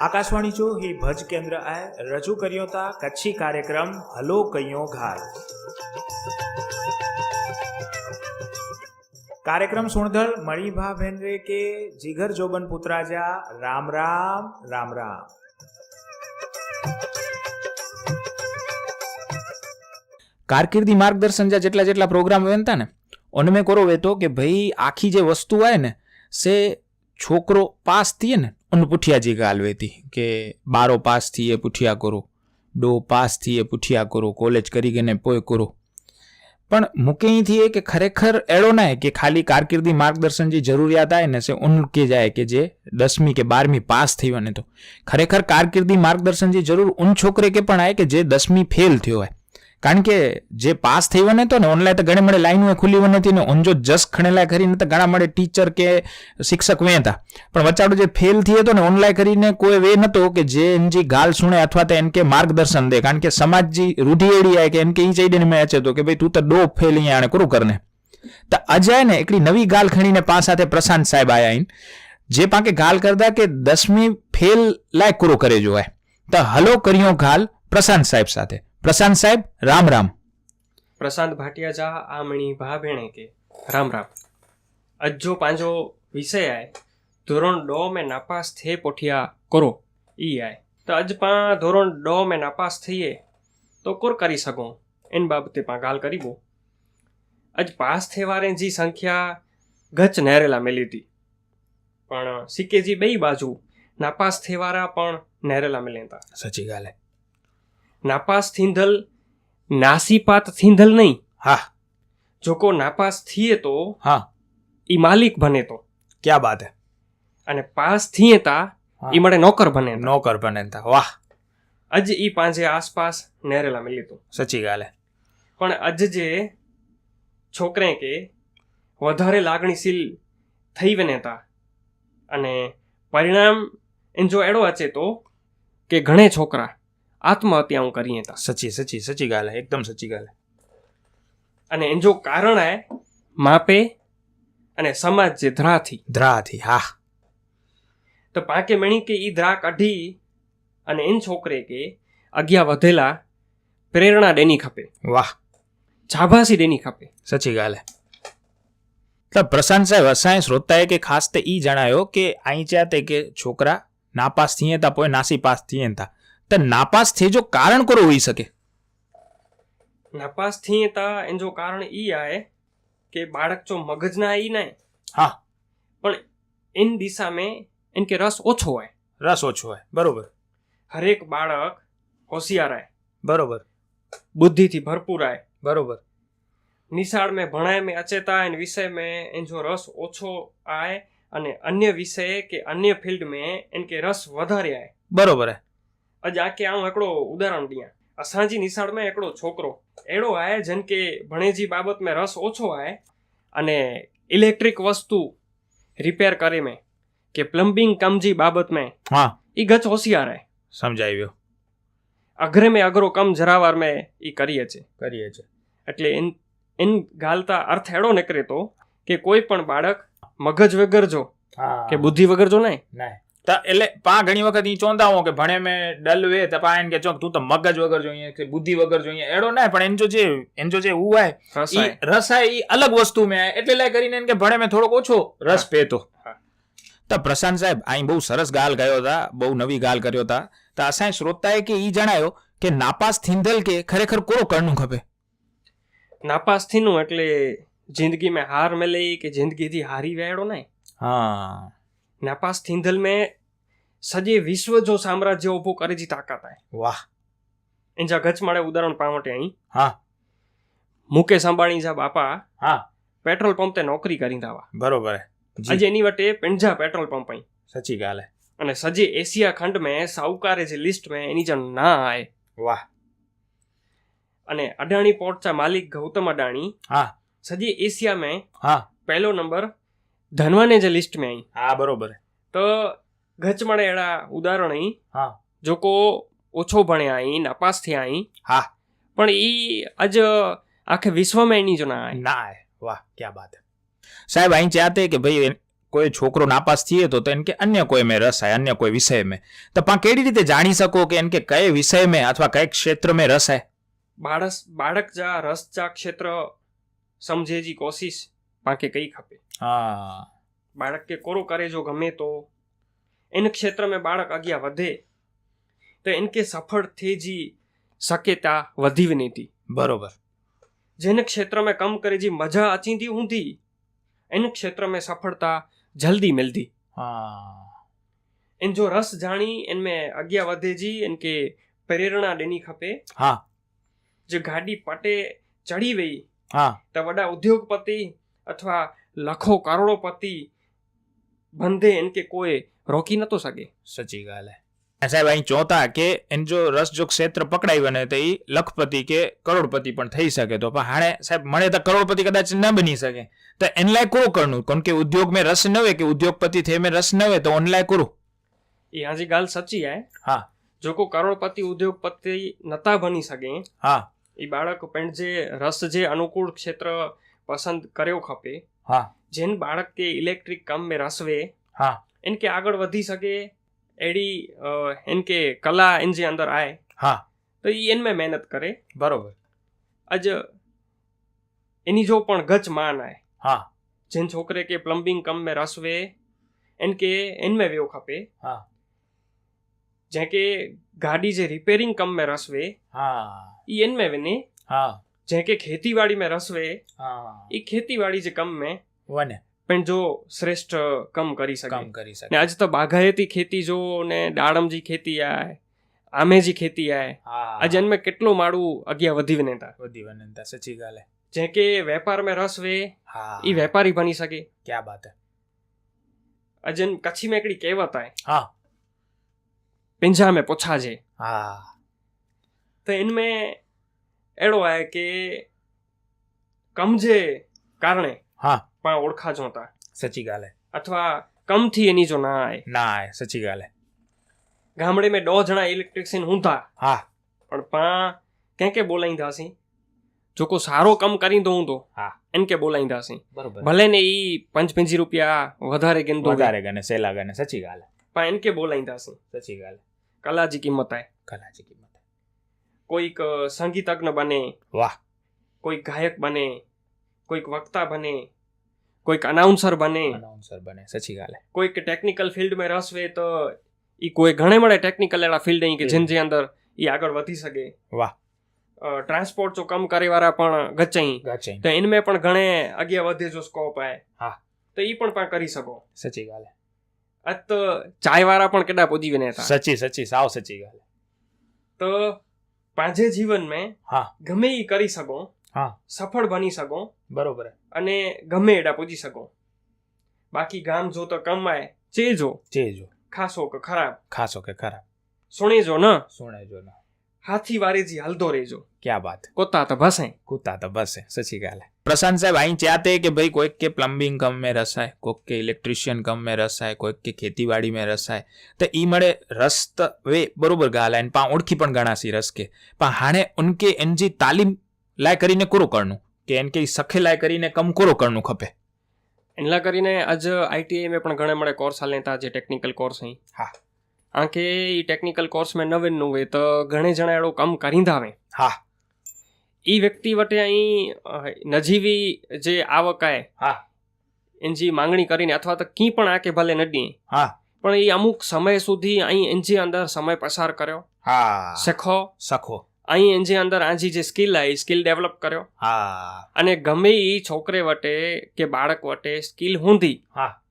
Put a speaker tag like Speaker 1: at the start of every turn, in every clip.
Speaker 1: આકાશવાણી જો ही ભજ કેન્દ્ર આય, રજૂ કર્યો તા કચ્છી કાર્યક્રમ, હલો કયો ઘાલ કાર્યક્રમ સુણધળ મણીભા ભેનરે કે જીગર જોબન પુત્રાજા રામ રામ રામ રામ.
Speaker 2: કારકિર્દી માર્ગદર્શન જેટલા જેટલા પ્રોગ્રામ વેનતા ને ઓનમે કરો વેતો કે ભાઈ આખી જે વસ્તુ આવે ને, સે છોકરો પાસ થઈએ ને, અને પુઠિયાજી ગાલવેતી કે બારો પાસ થઈએ પુઠિયા કરો ડો પાસ થઈએ પુઠિયા કરો, કોલેજ કરી ગઈને પોય કરો. પણ મૂકે અહીંથી એ કે ખરેખર એડો ના કે ખાલી કારકિર્દી માર્ગદર્શન જે જરૂરિયાત આવે ને છે ઉનકે જાય કે જે દસમી કે બારમી પાસ થયો ને તો. ખરેખર કારકિર્દી માર્ગદર્શન જે જરૂર ઉન છોકરે કે પણ આવે કે જે દસમી ફેલ થયો હોય. કારણ કે જે પાસ થઈ વને તો ને ઓનલાઈન તો ઘણી મળે લાઈનો ખુલ્લી વને હતી ને ઓનજો જસ ખણેલા કરીને તો ઘણા મળે ટીચર કે શિક્ષક વે હતા. પણ વચાડો જે ફેલ થયો હતો ને ઓનલાઈન કરીને કોઈ વે નહોતો કે જે એનજી ગાલ સુણે અથવા તો એન કે માર્ગદર્શન દે. કારણ કે સમાજજી રૂઢી એડી આવે કે એન કે ઈ ચઈડે મેં અચે તો કે ભાઈ તું તો ડો ફેલ અહીંયા આણે કરું કરને. તો અજય ને એકડી નવી ગાલ ખણીને પા સાથે પ્રશાંત સાહેબ આયા આવીને જે પાકે ગાલ કરતા કે દસમી ફેલ લાય કુરો કરે જોવાય તો હલો કર્યો ગાલ પ્રશાંત સાહેબ સાથે. પ્રશાંત સાહેબ રામ રામ.
Speaker 3: પ્રશાંત ભાટિયા જા આમણી મણી ભા ભેણે કે રામ રામ. અજો પાંજો વિષય આય ધોરણ ડો મેં નાપાસ થે પોઠિયા કરો. ઈ આય. તો અજ પા ધોરણ ડો મેં નાપાસ થઈએ તો કોર કરી શકો એન બાબતે પા ગાલ કરીબો અજ પાસ થેવારે જી સંખ્યા ગચ નેરેલા મેલી હતી પણ સિક્કેજી બે બાજુ નાપાસ થેવારા પણ નેરેલા મેલેતા.
Speaker 2: સચી ગાલે.
Speaker 3: નાપાસ થિંધલ નાસીપાત થિંધલ નહીં.
Speaker 2: હા.
Speaker 3: જોકો નાપાસ થઈએ તો
Speaker 2: હા.
Speaker 3: એ માલિક બને તો.
Speaker 2: ક્યાં બાત હે?
Speaker 3: અને પાસ થઈએ તા. ઈ મળે નોકર બને
Speaker 2: નોકર બને તા. વાહ.
Speaker 3: અજ ઈ પાંજે આસપાસ નેરેલા મિલી તો.
Speaker 2: સચી ગાલે.
Speaker 3: પણ અજ જે છોકરે કે વધારે લાગણીશીલ થઈ વને તા. અને પરિણામ એન જો એડો અચે તો કે ઘણે છોકરા આત્મહત્યાઓ કરીએ તા.
Speaker 2: સચી સચી સચી ગાલ હે એકદમ સચી ગાલ. હે
Speaker 3: અને એન જો કારણ આય માપે અને સમાજ જે ધ્રાથી
Speaker 2: ધ્રાથી હા.
Speaker 3: તો પાકે મણી કે ઈ ધ્રા કાઢી અને એન છોકરે કે અગિયા વધેલા પ્રેરણા દેની ખપે.
Speaker 2: વાહ.
Speaker 3: જાભાસી દેની ખપે.
Speaker 2: સચી ગાલ. હે તો પ્રશાંત સાહેબ અસાય શ્રોતાએ કે ખાસ તે ઈ જણાયો કે અહીં ચાતે કે છોકરા નાપાસ થઈએ તા પોય નાસી પાસ થઈએ તા તો નાપાસ થઈ જો કારણ કરો હોઈ શકે.
Speaker 3: નાપાસથી તા એન કારણ ઈ આય કે બાળક જો મગજના ઈ નાય
Speaker 2: હા.
Speaker 3: પણ એન દિશા મેં એન કે રસ ઓછો હોય.
Speaker 2: રસ ઓછો હોય. બરોબર.
Speaker 3: હરેક બાળક હોશિયાર આય.
Speaker 2: બરોબર.
Speaker 3: બુદ્ધિથી ભરપૂર આય.
Speaker 2: બરોબર.
Speaker 3: નિશાળ મેં ભણાય મેં અચેતા એન વિષય મેં એન જો રસ ઓછો આય અને અન્ય વિષય કે અન્ય ફિલ્ડ મેં એન કે રસ વધારે આય.
Speaker 2: બરોબર હે.
Speaker 3: અજ આકે આમ એકડો ઉદાહરણ દિયા. અસાંજી નિશાળમાં એકડો છોકરો. એડો આય જન કે ભણેજી બાબતમાં રસ ઓછો આય અને ઇલેક્ટ્રિક વસ્તુ રિપેર કરે મેં કે પ્લમ્બિંગ કમજી બાબત મેં
Speaker 2: હા.
Speaker 3: ઈ ગચ હોશિયાર
Speaker 2: હે. સમજાવ્યો
Speaker 3: અઘરે મેં અઘરો કમ જરાવાર મેં એ કરીએ છે.
Speaker 2: કરીએ છે.
Speaker 3: એટલે એન એન ગાલતા અર્થ એડો નીકળે તો કે કોઈ પણ બાળક મગજ વગર જો કે બુદ્ધિ વગર જો નહીં.
Speaker 2: એટલે પા ઘણી વખત એ ચોંતા હો કે ભણે મેં ડલવે તો પા એને કે ચોક તું તો મગજ વગર જોઈએ કે બુદ્ધિ વગર જોઈએ એડો ના પણ એનો જે એનો જે ઉવાય એ રસાય. એ અલગ વસ્તુ મેં એટલે લાય કરીને એને કે ભણે મેં થોડોક ઓછો રસ પેતો તો પ્રશાંત સાહેબ અહીં બહુ સરસ ગાલ ગયો હતા બહુ નવી ગાલ કર્યો હતા તો અસાય શ્રોતાએ કે એ જણાયો કે નાપાસ થિંધલ કે ખરેખર કોરો કરનું ખપે?
Speaker 3: નાપાસ થીનું એટલે જિંદગી મેં હાર મેં લઈ કે જિંદગીથી હારી વેડો નહીં
Speaker 2: હા.
Speaker 3: નાપાસ થિંધલ મેં સજે વિશ્વ જો સામ્રાજ્ય ઊભું કરે જી તાકાત આય.
Speaker 2: વાહ.
Speaker 3: એજા ગચ મળે ઉદાહરણ પાવટે અહીં
Speaker 2: હા.
Speaker 3: મુકેશ અંબાણી જા બાપા
Speaker 2: હા.
Speaker 3: પેટ્રોલ પંપ તે નોકરી કરી દાવા.
Speaker 2: બરોબર
Speaker 3: આજે એની વટે પિંજા પેટ્રોલ પંપ અહીં
Speaker 2: સચી ગાલે.
Speaker 3: અને સજે એશિયા ખંડ મેં સાઉકારે જે લિસ્ટ મેં એની જણ ના આય.
Speaker 2: વાહ.
Speaker 3: અને અડાણી પોર્ટ ચા માલિક ગૌતમ અડાણી
Speaker 2: હા.
Speaker 3: સજી એશિયા મેં
Speaker 2: હા.
Speaker 3: પહેલો નંબર ધનવાને જે લિસ્ટ મેં અહીં
Speaker 2: હા બરોબર
Speaker 3: તો ગચમણ એડા ઉદાહરણ અહીં
Speaker 2: હા.
Speaker 3: જોકો ઓછો ભણ્યા અહીં નપાસ થયા અહીં
Speaker 2: હા.
Speaker 3: પણ એ આજ આખે વિશ્વમાં એની જ ના
Speaker 2: ના વાહ ક્યાં બાત સાહેબ અહીં ચાહતે કે ભાઈ કોઈ છોકરો નાપાસ થઈએ તો એને કે અન્ય કોઈ મેં રસ હે અન્ય કોઈ વિષય મેં. તો પણ કેવી રીતે જાણી શકો કે એને કે કઈ વિષય મેં અથવા કઈ ક્ષેત્ર મેં રસ હે
Speaker 3: બાળસ બાળક જા રસ જા ક્ષેત્ર સમજે જી કોશિશ. બાકી કઈ ખપે.
Speaker 2: હા.
Speaker 3: બાળક કે કોરો કરે જો ગમે તો. इन क्षेत्र में बालक अॻियां वधे त इनखे सफल थिए जी सकेता वधी वञे थी
Speaker 2: बरोबर
Speaker 3: जिन क्षेत्र में कमु करे जी मज़ा अचींदी हूंदी इन क्षेत्र में सफलता जल्दी मिलंदी
Speaker 2: हा
Speaker 3: इन जो रस जाणी इन में अॻियां वधे जी इनखे प्रेरणा ॾिनी खपे
Speaker 2: हा
Speaker 3: जे गाॾी पटे चढ़ी वई
Speaker 2: हा
Speaker 3: त वॾा उद्योगपति अथवा लखो करोड़ोपति બંધે એને કે કોઈ રોકી નતો શકે.
Speaker 2: સચી ગાલે સાહેબ અહીં ચોથા કે એને જો રસ જો ક્ષેત્ર પકડાયું ને તો એ લખપતિ કે કરોડપતિ પણ થઈ શકે તો. પણ હાણે સાહેબ મને તો કરોડપતિ કદાચ ન બની શકે. તો એને લાયક કુરું કરનું? કોણ કે ઉદ્યોગ મેં રસ ન હોય કે ઉદ્યોગપતિ થઈ મેં રસ ન હોય તો ઓનલાય કરું?
Speaker 3: એ હાજી ગાલ સચી હે.
Speaker 2: હા.
Speaker 3: જો કો કરોડપતિ ઉદ્યોગપતિ નતા બની શકે
Speaker 2: હા.
Speaker 3: એ બાળક પણ જે રસ જે અનુકૂળ ક્ષેત્ર પસંદ કર્યો ખપે
Speaker 2: હા
Speaker 3: જેન બાળક કે ઇલેક્ટ્રિક કામ में રસ વે
Speaker 2: હા
Speaker 3: इनके આગળ વધી શકે એડી અ, इनके કલા इन जे अंदर आए
Speaker 2: હા
Speaker 3: તો એ इनमें મહેનત કરે
Speaker 2: બરોબર
Speaker 3: અજ એની જો પણ ગચ માન आहे
Speaker 2: હા
Speaker 3: जिन छोकिरे खे प्लम्बिंग कम में रस वे इनके इनमें वियो खपे
Speaker 2: હા
Speaker 3: जंहिंखे गाॾी जे रिपेयरिंग कम में रस वे
Speaker 2: હા
Speaker 3: ई इनमें वञे
Speaker 2: હા
Speaker 3: જે કે ખેतीवाड़ी में रस वे એ ખેતીવાડી જે કમ મેં
Speaker 2: વને
Speaker 3: પણ જો શ્રેષ્ઠ કમ કરી શકે.
Speaker 2: કામ કરી શકે.
Speaker 3: ને આજ તો બાગાયતી ખેતી જો ને દાડમજી ખેતી આ આમેજી ખેતી
Speaker 2: આ
Speaker 3: આ જન્મે કેટલો માળું અગિયા વધી વનેતા.
Speaker 2: વધી વનેતા સચી ગાલે.
Speaker 3: જે કે વેપાર
Speaker 2: મેં
Speaker 3: રસ વે ઈ વેપારી
Speaker 2: બની શકે. ક્યા
Speaker 3: બાત હે? અજન કચ્છી મેં એકડી કહેવત
Speaker 2: આય
Speaker 3: હા. પિંજા મેં
Speaker 2: પોછા
Speaker 3: જે હા. તો ઇનમે એડો આય કે કમજે
Speaker 2: કારણે
Speaker 3: હા. પણ ઓળખા
Speaker 2: જોતા સચી ગાલે.
Speaker 3: અથવા કમથી એની જો ના આય.
Speaker 2: ના આય સચી ગાલે.
Speaker 3: ગામડે મેં દો જણા ઇલેક્ટ્રિશિયન હું
Speaker 2: થા હા.
Speaker 3: પણ પા ક્યાં કે બોલાઈંદા સી જો કો સારો કમ કરી દઉં
Speaker 2: તો
Speaker 3: હા. એન કે બોલાઈંદા સી
Speaker 2: બરોબર.
Speaker 3: ભલે ને ઈ પંચ પંચી રૂપિયા વધારે ગન તો
Speaker 2: વધારે ગને સેલા ગને સચી ગાલે.
Speaker 3: પણ એન કે
Speaker 2: બોલાઈંદા સી સચી
Speaker 3: ગાલે. કલાજી કિંમત આય.
Speaker 2: કલાજી કિંમત.
Speaker 3: કોઈક સંગીતજ્ઞ બને
Speaker 2: વાહ.
Speaker 3: કોઈક ગાયક બને કોઈક વક્તા બને કોઈક અનાઉન્સર બને.
Speaker 2: અનાઉન્સર બને સચી ગાલે.
Speaker 3: કોઈક ટેકનિકલ ફિલ્ડમાં રસ વે તો એ કોઈ ઘણે મળે ટેકનિકલ એના ફિલ્ડ અહીં કે જેન જે અંદર એ આગળ વધી શકે.
Speaker 2: વાહ.
Speaker 3: ટ્રાન્સપોર્ટ જો કમ કરે વાળા પણ ગચાઈ. તો એનમે પણ ઘણે અગે વધે જો સ્કોપ આય.
Speaker 2: હા.
Speaker 3: તો એ પણ પણ કરી શકો.
Speaker 2: સચી
Speaker 3: ગાલે. અત ચાય વાળા પણ કેડા પોજી વિને
Speaker 2: સચી સચી સાવ સચી ગાલે.
Speaker 3: તો પાંજે જીવન મેં
Speaker 2: હા.
Speaker 3: ગમે એ કરી શકો
Speaker 2: હા.
Speaker 3: સફળ બની શકો
Speaker 2: બરોબર
Speaker 3: અને ગમે એડા પૂજી શકો. બાકી ગામ જો તો કમાય ચેજો.
Speaker 2: ચેજો.
Speaker 3: ખાસો કે ખરાબ.
Speaker 2: ખાસો કે ખરાબ.
Speaker 3: સુણે જો ન.
Speaker 2: સુણે ન.
Speaker 3: હાથી વારેજી જી હલતો રહેજો.
Speaker 2: ક્યાં વાત
Speaker 3: કોતા તો ભસે
Speaker 2: કોતા તો ભસે સચી ગાલે પ્રશાંત સાહેબ અહીં ચાહતે કે ભાई કોઈક કે પ્લમ્બિંગ કમ મેં રસ है કોઈક કે ઇલેક્ટ્રિશિયન કમ મેં રસ है કોઈક કે ખેતીવાડી મેં રસ है તો ઈ મળે રસ તો વે બરોબર ગાલા એન પા ઓળખી પણ ગણાસી રસ કે પણ હાણે ઉનકે એનજી તાલીમ લાય કરીને કોરો કરનું કે એન કે સખે લાય કરીને કમ કોરો કરનું ખપે
Speaker 3: એનલા કરીને આજ આઈટીઆઈ મેં પણ ઘણા મળે કોર્સ હાલ લેતા જે ટેકનિકલ કોર્સ અહીં
Speaker 2: હા
Speaker 3: આંકે ઈ ટેકનિકલ કોર્સ મેં નવીનનું એ તો ઘણે જણા એડો કમ કરીંદા
Speaker 2: હા
Speaker 3: એ વ્યક્તિ વટે અહીં નજીવી જે આવક આવકાએ
Speaker 2: હા.
Speaker 3: એનજી માંગણી કરીને અથવા તો કી પણ આકે ભલે નડી
Speaker 2: હા.
Speaker 3: પણ એ અમુક સમય સુધી અહીં એનજી અંદર સમય પસાર કર્યો.
Speaker 2: હા.
Speaker 3: શીખો.
Speaker 2: શીખો.
Speaker 3: અહીં એનજી અંદર આજી જે સ્કિલ આવી સ્કિલ ડેવલપ કર્યો.
Speaker 2: હા.
Speaker 3: અને ગમે એ છોકરે વટે કે બાળક વટે સ્કિલ હુંધી
Speaker 2: હા.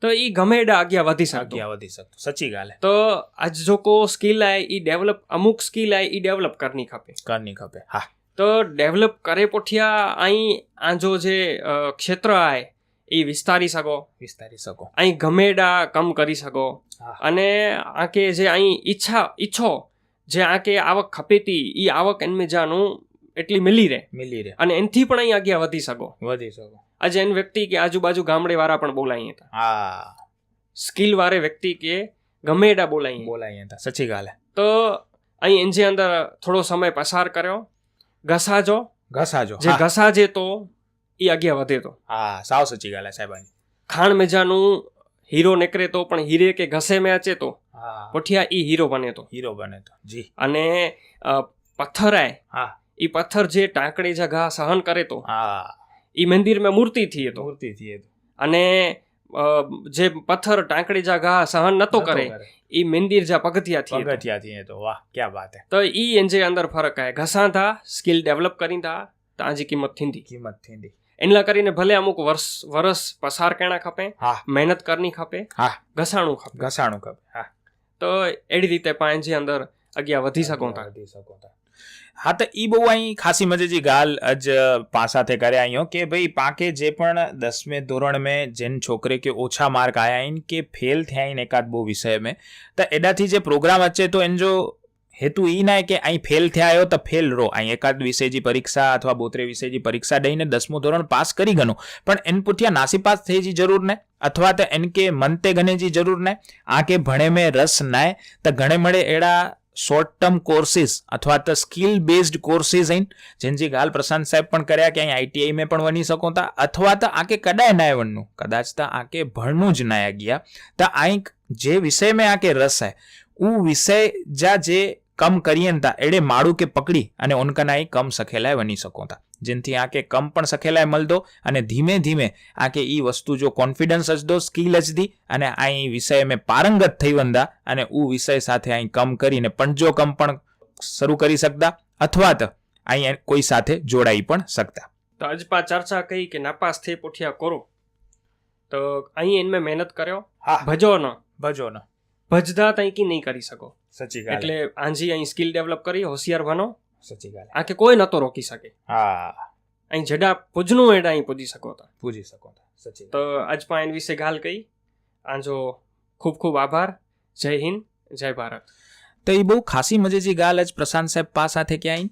Speaker 3: તો એ ગમે એડા આગળ વધી શકતો.
Speaker 2: આગળ વધી શકતો. સચી ગાલે.
Speaker 3: તો આજ જો કો સ્કિલ આ એ ડેવલપ અમુક સ્કિલ આ એ ડેવલપ કરની ખપે.
Speaker 2: કરની ખપે. હા.
Speaker 3: તો ડેવલપ કરે પોઠિયા અહીં આજો જે ક્ષેત્ર આય એ વિસ્તારી શકો.
Speaker 2: વિસ્તારી શકો.
Speaker 3: અહીં ગમેડા કમ કરી શકો. અને આકે જે અહીં ઈચ્છા ઈચ્છો જે આકે આવક ખપેતી એ આવક એનમે જાનું એટલી મિલી રહે.
Speaker 2: મિલી રહે.
Speaker 3: અને એનથી પણ અહીં આગળ વધી શકો.
Speaker 2: વધી શકો.
Speaker 3: આજે એન વ્યક્તિ કે આજુબાજુ ગામડે વાળા પણ બોલાય હતા
Speaker 2: હા.
Speaker 3: સ્કિલ વાળે વ્યક્તિ કે ગમેડા બોલાય
Speaker 2: બોલાય હતા સચી ગાલે.
Speaker 3: તો અહીં એન જે અંદર થોડો સમય પસાર કર્યો. ઘસાજો
Speaker 2: ઘસાજો
Speaker 3: જે ઘસાજે તો એ અગિયાર વધે તો.
Speaker 2: હા સાવ સચી ગાલ સાહેબાની
Speaker 3: ખાણ મેજાનું હીરો નીકળે તો પણ હીરે કે ઘસે મેચે તો. પોઠિયા ઈ હીરો બને તો.
Speaker 2: હીરો બને તો જી.
Speaker 3: અને અ, પથ્થર આય
Speaker 2: હા.
Speaker 3: ઈ પથ્થર જે ટાંકડી જા ઘા સહન કરે તો.
Speaker 2: હા.
Speaker 3: ઈ મંદિર में મૂર્તિ થઈએ તો.
Speaker 2: મૂર્તિ થી
Speaker 3: અને અ, જે પથ્થર ટાંકડી ઘા સહન નતો કરે એ મંદિર જા પગથિયા થી
Speaker 2: પગથિયા થી તો વાહ ક્યાં વાત હે.
Speaker 3: તો ઈ એનજે અંદર ફરક હે ઘસા થા સ્કિલ ડેવલપ કરી થા તાજી કિંમત થીંદી
Speaker 2: કિંમત થીંદી
Speaker 3: એના કરીને ભલે અમુક વર્ષ વરસ પસાર કેણા ખપે મહેનત કરની ખપે
Speaker 2: હા.
Speaker 3: ઘસાણું ખપે.
Speaker 2: ઘસાણું ખપે હા.
Speaker 3: તો એડી રીતે પાંજે અંદર અગિયા વધી શકો તા.
Speaker 2: વધી શકો તા. હા, તો એ બહુ અહીં ખાસી મજે જે ગાલ જ પાસા તે કર્યા અહીં કે ભાઈ પાકે જે પણ દસમે ધોરણ મેં જેન છોકરે કે ઓછા માર્ક આયા આઈન કે ફેલ થયા આઈન એકાદ બહુ વિષય મેં તો એનાથી જે પ્રોગ્રામ વચ્ચે તો એન જો હેતુ એ ના કે અહીં ફેલ થયા આવ્યો તો ફેલ રહો. અહીં એકાદ વિષયજી પરીક્ષા અથવા બોત્રે વિષયજી પરીક્ષા દઈને દસમું ધોરણ પાસ કરી ગનો પણ એન પૂઠ્યા નાસી પાસ થઈ જી જરૂર ને? અથવા તો એન કે મનતે ગનેજી જરૂર ને? આ કે ભણે મેં રસ નાય, તો ઘણે મળે એડા શોર્ટ ટર્મ કોર્સિસ અથવા તો skill based courses in Gen Z હાલ પ્રશાંત સાહેબ પણ કર્યા કે અહીં આઈટીઆઈ મેં પણ બની શકો તા. અથવા તો આકે કદાય નાય વણનું કદાચ તો આકે ભણનું જ નાય ગયા. તો આઈક જે વિષય મેં આકે રસ હે ઉ વિષય જા જે કમ કરીએ તા, એડે માળું કે પકડી અને ઓનકના કમ સખેલાય વની શકો તા. જેનથી આંકે કમ પણ સખેલાય મળદો અને ધીમે ધીમે આંકે એ વસ્તુ જો કોન્ફિડન્સ જ દો સ્કિલ જ દી અને અહીં વિષય મેં પારંગત થઈ વંદા અને ઉ વિષય સાથે અહીં કમ કરીને પણ જો કમ પણ શરૂ કરી શકતા અથવા તો અહીં કોઈ સાથે જોડાઈ પણ શકતા.
Speaker 3: તો આજપા ચર્ચા કહી કે નાપાસ થઈ પોઠિયા કરો? તો અહીં મેં મહેનત કર્યો.
Speaker 2: હા.
Speaker 3: ભજો ન
Speaker 2: ભજો ન
Speaker 3: ભજદા તઈ કી નહીં કરી શકો.
Speaker 2: સચી
Speaker 3: એટલે આંજી અહીં સ્કિલ ડેવલપ કરી હોશિયાર બનો.
Speaker 2: સાચી વાત.
Speaker 3: આ કે કોઈ નતો રોકી શકે.
Speaker 2: હા.
Speaker 3: અહીં જડા પૂજનું એડ અહીં પૂજી શકો તા
Speaker 2: પૂજી શકો તા સાચી
Speaker 3: તો આજ પા એન વિશે ગાલ કહી આંજો ખૂબ ખૂબ આભાર. જય હિન્દ જય ભારત.
Speaker 2: તો એ બહુ ખાસી મજેજી ગાલ આજ પ્રશાંત સાહેબ પા સાથે ક્યાંય?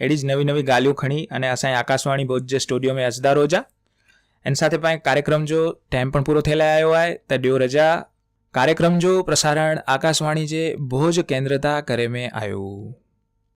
Speaker 2: એડી જ નવી નવી ગાલ્યું ખણી અને અસાય આકાશવાણી ભોજ સ્ટુડિયો મેં અજદા રોજા. એની સાથે પણ કાર્યક્રમ જો ટાઈમ પણ પૂરો થયેલા આવ્યો હોય તો ડ્યો રજા. કાર્યક્રમ જો પ્રસારણ આકાશવાણી જે ભોજ કેન્દ્રતા કરે મેં આવ્યું